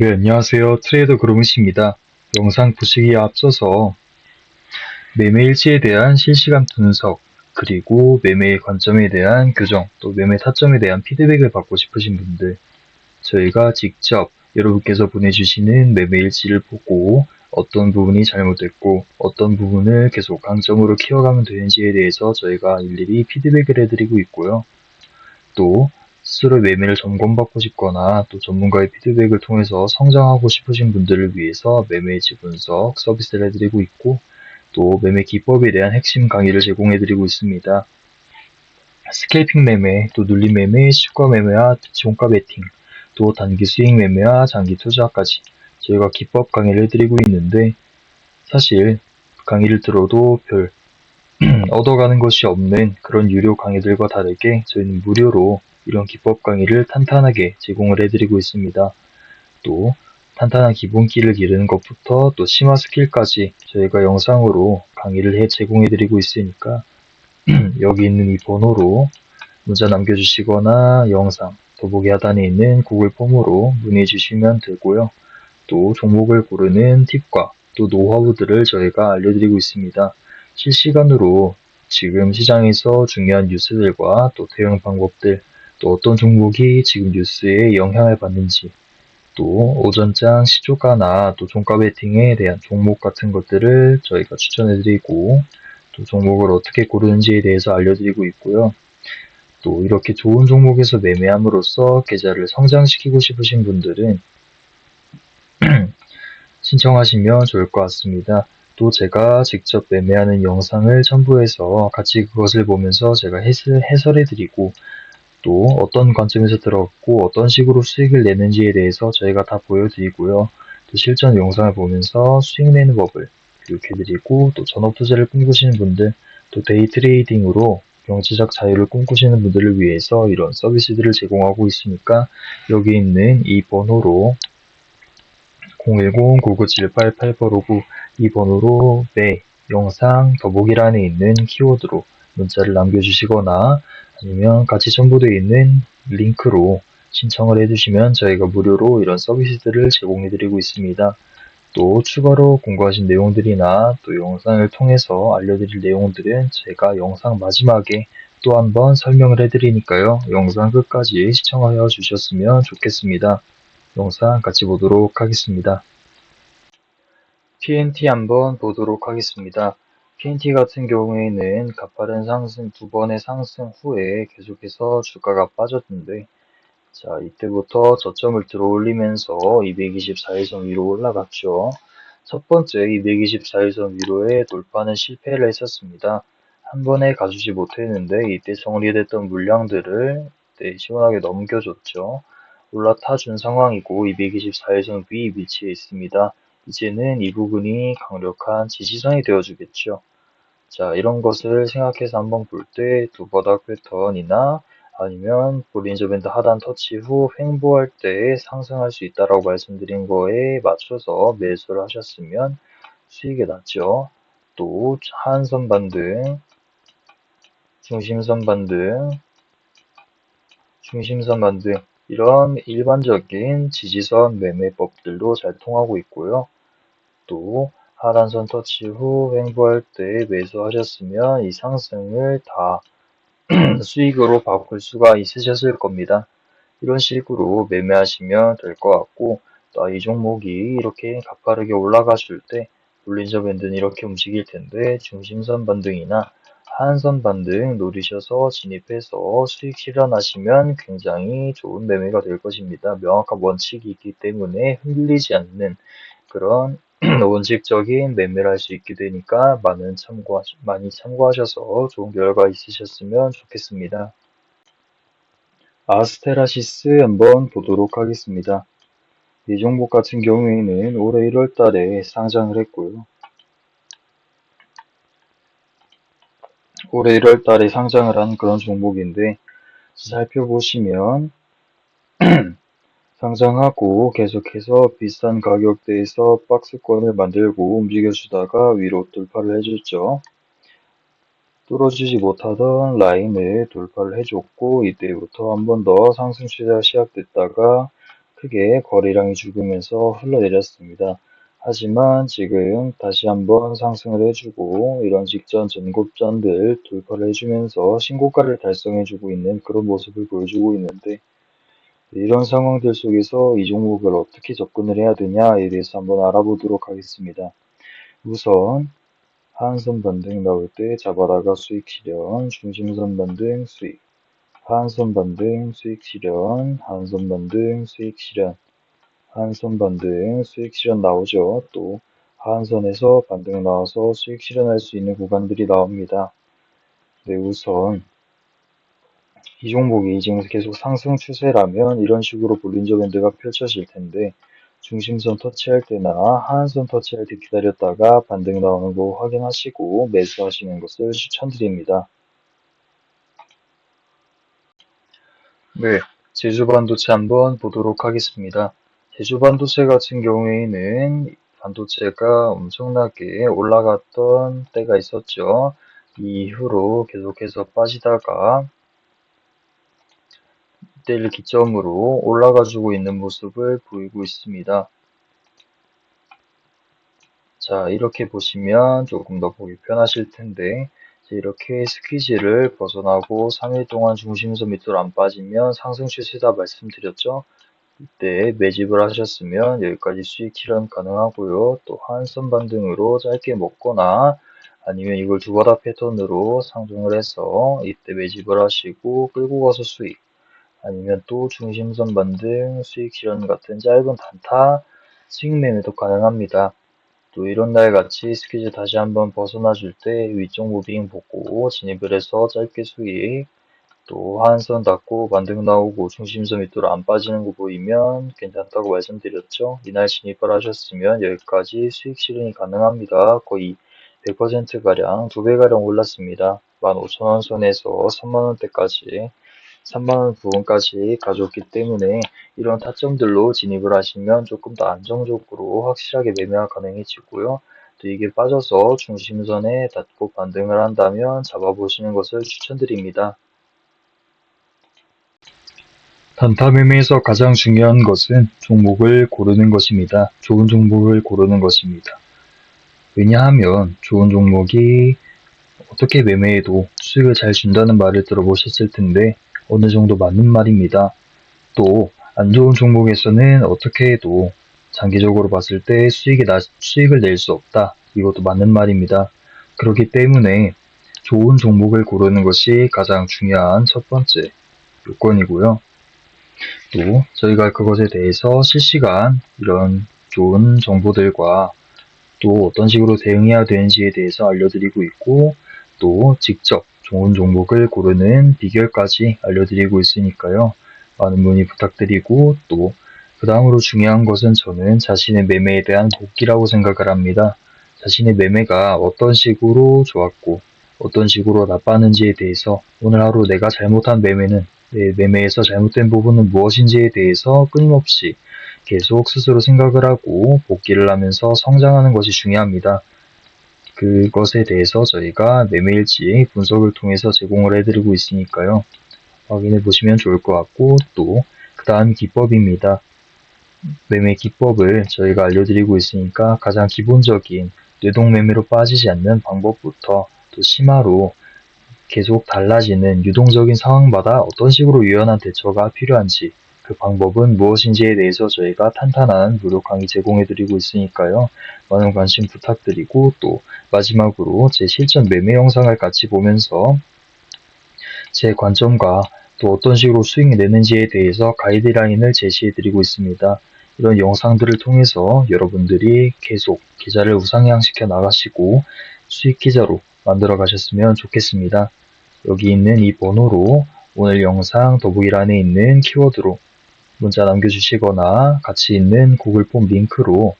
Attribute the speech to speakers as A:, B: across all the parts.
A: 네, 안녕하세요. 트레이더 그루무시입니다. 영상 보시기에 앞서서 매매 일지에 대한 실시간 분석, 그리고 매매의 관점에 대한 교정, 또 매매 타점에 대한 피드백을 받고 싶으신 분들, 저희가 직접 여러분께서 보내주시는 매매 일지를 보고 어떤 부분이 잘못됐고 어떤 부분을 계속 강점으로 키워가면 되는지에 대해서 저희가 일일이 피드백을 해드리고 있고요. 또 스스로 매매를 점검받고 싶거나 또 전문가의 피드백을 통해서 성장하고 싶으신 분들을 위해서 매매 지 분석 서비스를 해드리고 있고 또 매매 기법에 대한 핵심 강의를 제공해드리고 있습니다. 스케이핑 매매, 또 눌림 매매, 시가 매매와 종가 베팅, 또 단기 수익 매매와 장기 투자까지 저희가 기법 강의를 해드리고 있는데 사실 강의를 들어도 별 얻어가는 것이 없는 그런 유료 강의들과 다르게 저희는 무료로 이런 기법 강의를 탄탄하게 제공을 해드리고 있습니다. 또 탄탄한 기본기를 기르는 것부터 또 심화 스킬까지 저희가 영상으로 강의를 해 제공해드리고 있으니까 여기 있는 이 번호로 문자 남겨주시거나 영상 더보기 하단에 있는 구글 폼으로 문의해 주시면 되고요. 또 종목을 고르는 팁과 또 노하우들을 저희가 알려드리고 있습니다. 실시간으로 지금 시장에서 중요한 뉴스들과 또 대응 방법들, 또 어떤 종목이 지금 뉴스에 영향을 받는지, 또 오전장 시초가나 또 종가 베팅에 대한 종목 같은 것들을 저희가 추천해드리고, 또 종목을 어떻게 고르는지에 대해서 알려드리고 있고요. 또 이렇게 좋은 종목에서 매매함으로써 계좌를 성장시키고 싶으신 분들은 신청하시면 좋을 것 같습니다. 또 제가 직접 매매하는 영상을 첨부해서 같이 그것을 보면서 제가 해설, 해설해드리고 또 어떤 관점에서 들어갔고 어떤 식으로 수익을 내는지에 대해서 저희가 다 보여드리고요. 또 실전 영상을 보면서 수익 내는 법을 교육해드리고 또 전업 투자를 꿈꾸시는 분들 또 데이 트레이딩으로 경제적 자유를 꿈꾸시는 분들을 위해서 이런 서비스들을 제공하고 있으니까 여기 있는 이 번호로 010-9978-8859 이 번호로 매 영상 더보기란에 있는 키워드로 문자를 남겨주시거나 아니면 같이 첨부되어 있는 링크로 신청을 해주시면 저희가 무료로 이런 서비스들을 제공해드리고 있습니다. 또 추가로 공부하신 내용들이나 또 영상을 통해서 알려드릴 내용들은 제가 영상 마지막에 또 한번 설명을 해드리니까요. 영상 끝까지 시청하여 주셨으면 좋겠습니다. 영상 같이 보도록 하겠습니다. PNT 한번 보도록 하겠습니다. PNT 같은 경우에는 가파른 상승 두 번의 상승 후에 계속해서 주가가 빠졌는데 자 이때부터 저점을 들어올리면서 224일선 위로 올라갔죠. 첫 번째 224일선 위로의 돌파는 실패를 했었습니다. 한 번에 가주지 못했는데 이때 정리됐던 물량들을 네, 시원하게 넘겨줬죠. 올라타준 상황이고 224일선 위 위치해 있습니다. 이제는 이 부분이 강력한 지지선이 되어주겠죠. 자, 이런 것을 생각해서 한번 볼 때 두 바닥 패턴이나 아니면 볼린저 밴드 하단 터치 후 횡보할 때 상승할 수 있다라고 말씀드린 거에 맞춰서 매수를 하셨으면 수익이 났죠. 또 하한선 반등, 중심선 반등, 중심선 반등 이런 일반적인 지지선 매매법들도 잘 통하고 있고요. 또 하단선 터치 후 횡보할 때 매수하셨으면 이 상승을 다 수익으로 바꿀 수가 있으셨을 겁니다. 이런 식으로 매매하시면 될 것 같고 또이 종목이 이렇게 가파르게 올라가 줄 때 볼린저 밴드는 이렇게 움직일 텐데 중심선 반등이나 하 한선 반등 노리셔서 진입해서 수익 실현하시면 굉장히 좋은 매매가 될 것입니다. 명확한 원칙이 있기 때문에 흔들리지 않는 그런 원칙적인 매매를 할 수 있게 되니까 많은 참고 많이 참고하셔서 좋은 결과 있으셨으면 좋겠습니다. 아스테라시스 한번 보도록 하겠습니다. 이 종목 같은 경우에는 올해 1월 달에 상장을 했고요. 올해 1월 달에 상장을 한 그런 종목인데 살펴보시면 상장하고 계속해서 비싼 가격대에서 박스권을 만들고 움직여주다가 위로 돌파를 해줬죠. 뚫어주지 못하던 라인을 돌파를 해줬고 이때부터 한 번 더 상승 추세가 시작됐다가 크게 거래량이 죽으면서 흘러내렸습니다. 하지만 지금 다시 한번 상승을 해주고 이런 직전 전고점들 돌파를 해주면서 신고가를 달성해주고 있는 그런 모습을 보여주고 있는데 이런 상황들 속에서 이 종목을 어떻게 접근을 해야 되냐에 대해서 한번 알아보도록 하겠습니다. 우선 하한선 반등 나올 때 잡아다가 수익 실현, 중심선 반등 수익, 하한선 반등 수익 실현, 하한선 반등 수익 실현, 하한선 반등 수익 실현 나오죠. 또 하한선에서 반등 나와서 수익 실현할 수 있는 구간들이 나옵니다. 네, 우선 이 종목이 지금 계속 상승 추세라면 이런 식으로 볼린저 밴드가 펼쳐질 텐데 중심선 터치할 때나 하한선 터치할 때 기다렸다가 반등 나오는 거 확인하시고 매수하시는 것을 추천드립니다. 네, 제주 반도체 한번 보도록 하겠습니다. 제주 반도체 같은 경우에는 반도체가 엄청나게 올라갔던 때가 있었죠. 이 이후로 계속해서 빠지다가 이때를 기점으로 올라가지고 있는 모습을 보이고 있습니다. 자, 이렇게 보시면 조금 더 보기 편하실 텐데, 이렇게 스퀴즈를 벗어나고 3일 동안 중심선 밑으로 안 빠지면 상승 추세다 말씀드렸죠? 이때 매집을 하셨으면 여기까지 수익 실현 가능하고요. 또 한 선 반등으로 짧게 먹거나 아니면 이걸 두 바닥 패턴으로 상승을 해서 이때 매집을 하시고 끌고 가서 수익 아니면 또 중심선 반등, 수익 실현 같은 짧은 단타 수익 매매도 가능합니다. 또 이런 날 같이 스퀴즈 다시 한번 벗어나 줄 때 위쪽 무빙 보고 진입을 해서 짧게 수익 또 하한선 닫고 반등 나오고 중심선 밑으로 안 빠지는 거 보이면 괜찮다고 말씀드렸죠. 이날 진입을 하셨으면 여기까지 수익 실현이 가능합니다. 거의 100%가량, 2배가량 올랐습니다. 15,000원 선에서 3만원대까지 3만원 부분까지 가져왔기 때문에 이런 타점들로 진입을 하시면 조금 더 안정적으로 확실하게 매매가 가능해지고요. 또 이게 빠져서 중심선에 닿고 반등을 한다면 잡아보시는 것을 추천드립니다. 단타 매매에서 가장 중요한 것은 종목을 고르는 것입니다. 좋은 종목을 고르는 것입니다. 왜냐하면 좋은 종목이 어떻게 매매해도 수익을 잘 준다는 말을 들어보셨을 텐데 어느 정도 맞는 말입니다. 또 안 좋은 종목에서는 어떻게 해도 장기적으로 봤을 때 수익이 나, 수익을 낼 수 없다. 이것도 맞는 말입니다. 그렇기 때문에 좋은 종목을 고르는 것이 가장 중요한 첫 번째 요건이고요. 또 저희가 그것에 대해서 실시간 이런 좋은 정보들과 또 어떤 식으로 대응해야 되는지에 대해서 알려드리고 있고 또 직접 좋은 종목을 고르는 비결까지 알려드리고 있으니까요. 많은 문의 부탁드리고 또 그 다음으로 중요한 것은 저는 자신의 매매에 대한 복기라고 생각을 합니다. 자신의 매매가 어떤 식으로 좋았고 어떤 식으로 나빴는지에 대해서 오늘 하루 내가 잘못한 매매는 내 매매에서 잘못된 부분은 무엇인지에 대해서 끊임없이 계속 스스로 생각을 하고 복기를 하면서 성장하는 것이 중요합니다. 그것에 대해서 저희가 매매일지 분석을 통해서 제공을 해드리고 있으니까요. 확인해 보시면 좋을 것 같고 또 그 다음 기법입니다. 매매 기법을 저희가 알려드리고 있으니까 가장 기본적인 뇌동매매로 빠지지 않는 방법부터 또 심화로 계속 달라지는 유동적인 상황마다 어떤 식으로 유연한 대처가 필요한지 그 방법은 무엇인지에 대해서 저희가 탄탄한 무료 강의 제공해드리고 있으니까요. 많은 관심 부탁드리고 또 마지막으로 제 실전 매매 영상을 같이 보면서 제 관점과 또 어떤 식으로 수익이 내는지에 대해서 가이드라인을 제시해드리고 있습니다. 이런 영상들을 통해서 여러분들이 계속 계좌를 우상향시켜 나가시고 수익 계좌로 만들어 가셨으면 좋겠습니다. 여기 있는 이 번호로 오늘 영상 더보기란에 있는 키워드로 문자 남겨주시거나 같이 있는 구글 폼 링크로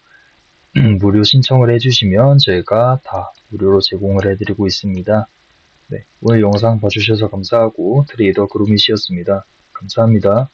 A: 무료 신청을 해주시면 저희가 다 무료로 제공을 해드리고 있습니다. 네, 오늘 영상 봐주셔서 감사하고 트레이더 그루미씨였습니다. 감사합니다.